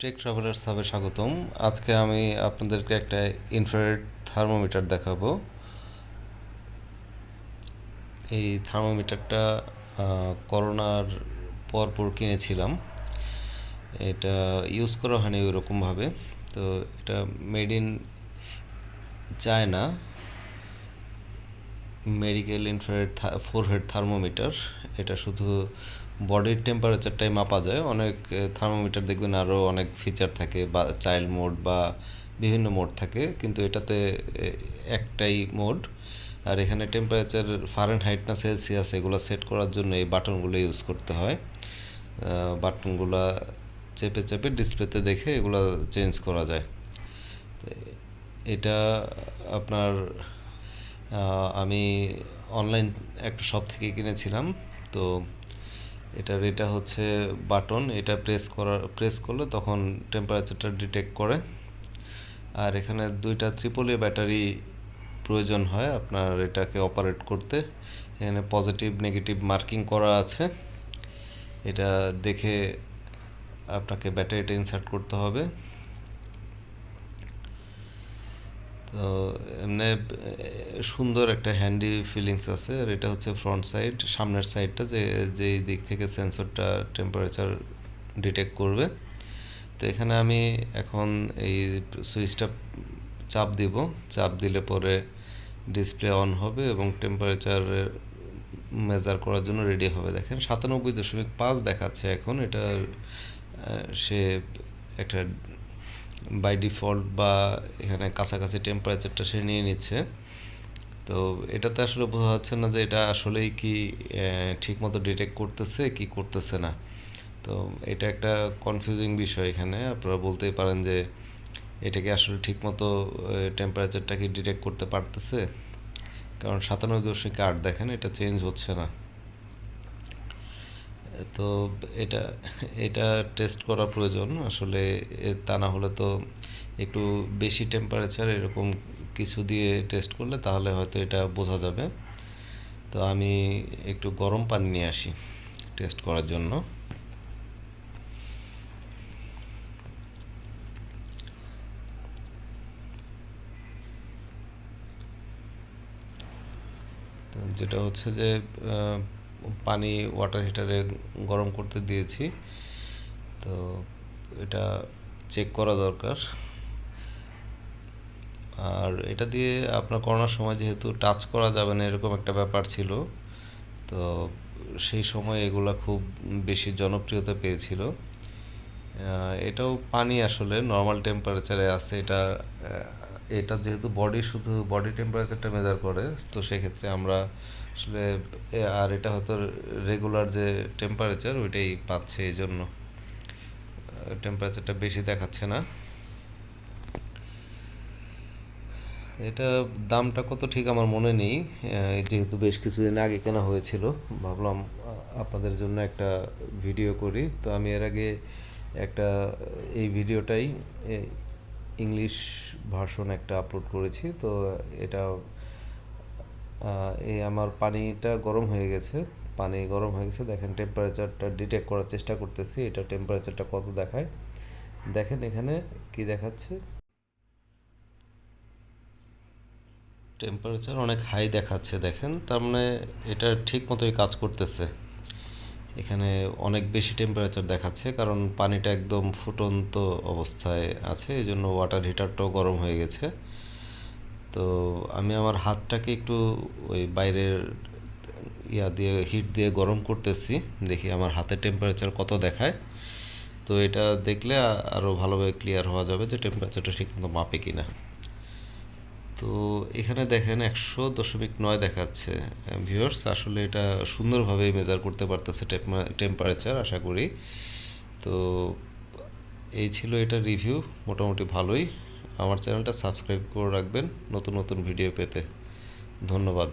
Take traveller সাবে স্বাগতম। আজকে আমি আপনাদেরকে একটা ইনফ্রারেড থার্মোমিটার দেখাবো। এই থার্মোমিটারটা করোনার পর পর কিনেছিলাম। এটা ইউজ করা হয়নি ওইরকমভাবে। তো এটা made in China medical infrared forehead thermometer এটা শুধু বডির টেম্পারেচারটাই মাপা যায়। অনেক থার্মোমিটার দেখবেন আরও অনেক ফিচার থাকে বা চাইল্ড মোড বা বিভিন্ন মোড থাকে। কিন্তু এটাতে একটাই মোড আর এখানে টেম্পারেচার ফারেন হাইট না সেলসিয়াস এগুলো সেট করার জন্য এই বাটনগুলো ইউজ করতে হয়। বাটনগুলো চেপে চেপে ডিসপ্লেতে দেখে এগুলো চেঞ্জ করা যায়। এটা আপনার আমি অনলাইন একটা শপ থেকে কিনেছিলাম। তো এটার এটা হচ্ছে বাটন এটা প্রেস করা প্রেস করলে তখন টেম্পারেচারটা ডিটেক্ট করে। আর এখানে দুইটা ত্রিপলি ব্যাটারি প্রয়োজন হয় আপনার এটাকে অপারেট করতে। এখানে পজিটিভ নেগেটিভ মার্কিং করা আছে। এটা দেখে আপনাকে ব্যাটারিটা ইনসার্ট করতে হবে। তো এমনি সুন্দর একটা হ্যান্ডি ফিলিংস আছে, আর এটা হচ্ছে ফ্রন্ট সাইড সামনের সাইডটা যে, যেই দিক থেকে সেন্সরটা টেম্পারেচার ডিটেক্ট করবে। তো এখানে আমি এখন এই সুইচটা চাপ দিব, চাপ দিলে পরে ডিসপ্লে অন হবে এবং টেম্পারেচার মেজার করার জন্য রেডি হবে। দেখেন, সাতানব্বই দশমিক পাঁচ দেখাচ্ছে এখন, এটা সে একটা বাই ডিফল্ট বা এখানে কাছাকাছি টেম্পারেচারটা সে নিয়ে নিচ্ছে। তো এটাতে আসলে বোঝা যাচ্ছে না যে এটা আসলেই কি ঠিকমতো ডিটেক্ট করতেছে, কি করতেছে না। তো এটা একটা কনফিউজিং বিষয় এখানে। আপনারা বলতেই পারেন যে এটা কি আসলে ঠিকমতো টেম্পারেচারটা কি ডিটেক্ট করতে পারতেছে? কারণ সাতানব্বই দশমিক আট, দেখেন এটা চেঞ্জ হচ্ছে না। তো এটা এটা টেস্ট করা প্রয়োজন। আসলে তা না হলে তো একটু বেশি টেম্পারেচার এরকম কিছু দিয়ে টেস্ট করলে তাহলে হয়তো এটা বোঝা যাবে। তো আমি একটু গরম পানি নিয়ে আসি টেস্ট করার জন্য। যেটা হচ্ছে যে পানি ওয়াটার হিটারে গরম করতে দিয়েছি। তো এটা চেক করা দরকার। আর এটা দিয়ে আপনার করোনার সময় যেহেতু টাচ করা যাবে না, এরকম একটা ব্যাপার ছিল। তো সেই সময় এগুলা খুব বেশি জনপ্রিয়তা পেয়েছিল। এটাও পানি আসলে নর্মাল টেম্পারেচারে আছে, এটা এটা যেহেতু বডি শুধু বডি টেম্পারেচারটা মেজার করে, তো সেক্ষেত্রে আমরা আসলে আর এটা হয়তো রেগুলার যে টেম্পারেচার ওইটাই পাচ্ছে এই জন্য। টেম্পারেচারটা বেশি দেখাচ্ছে না। এটা দামটা কত ঠিক আমার মনে নেই যেহেতু বেশ কিছুদিন আগে কেনা হয়েছিল, ভাবলাম আপনাদের জন্য একটা ভিডিও করি। তো আমি এর আগে একটা, এই ভিডিওটাই ইংলিশ ভার্সন একটা আপলোড করেছি। তো এটা এই আমার পানিটা গরম হয়ে গেছে। পানি গরম হয়ে গেছে। দেখেন টেম্পারেচারটা ডিটেক্ট করার চেষ্টা করতেছি। এটা টেম্পারেচারটা কত দেখায়? দেখেন এখানে কি দেখাচ্ছে? টেম্পারেচার অনেক হাই দেখাচ্ছে, দেখেন। তার মানে এটা ঠিক মতোই কাজ করতেছে। এখানে অনেক বেশি টেম্পারেচার দেখাচ্ছে, কারণ পানিটা একদম ফুটন্ত অবস্থায় আছে এই জন্য ওয়াটার হিটারটাও গরম হয়ে গেছে। তো আমি আমার হাতটাকে একটু ওই বাইরের ইয়া দিয়ে হিট দিয়ে গরম করতেছি, দেখি আমার হাতের টেম্পারেচার কত দেখায়। তো এটা দেখলে আরও ভালোভাবে ক্লিয়ার হওয়া যাবে যে টেম্পারেচারটা ঠিকমতো মাপে কিনা। তো এখানে দেখেন একশো দশমিক নয় দেখাচ্ছে ভিউয়ার্স আসলে এটা সুন্দরভাবেই মেজার করতে পারতেছে টেম্পারেচার আশা করি। তো এই ছিল এটা রিভিউ মোটামুটি ভালোই। আমার চ্যানেলটা সাবস্ক্রাইব করে রাখবেন নতুন নতুন ভিডিও পেতে। ধন্যবাদ।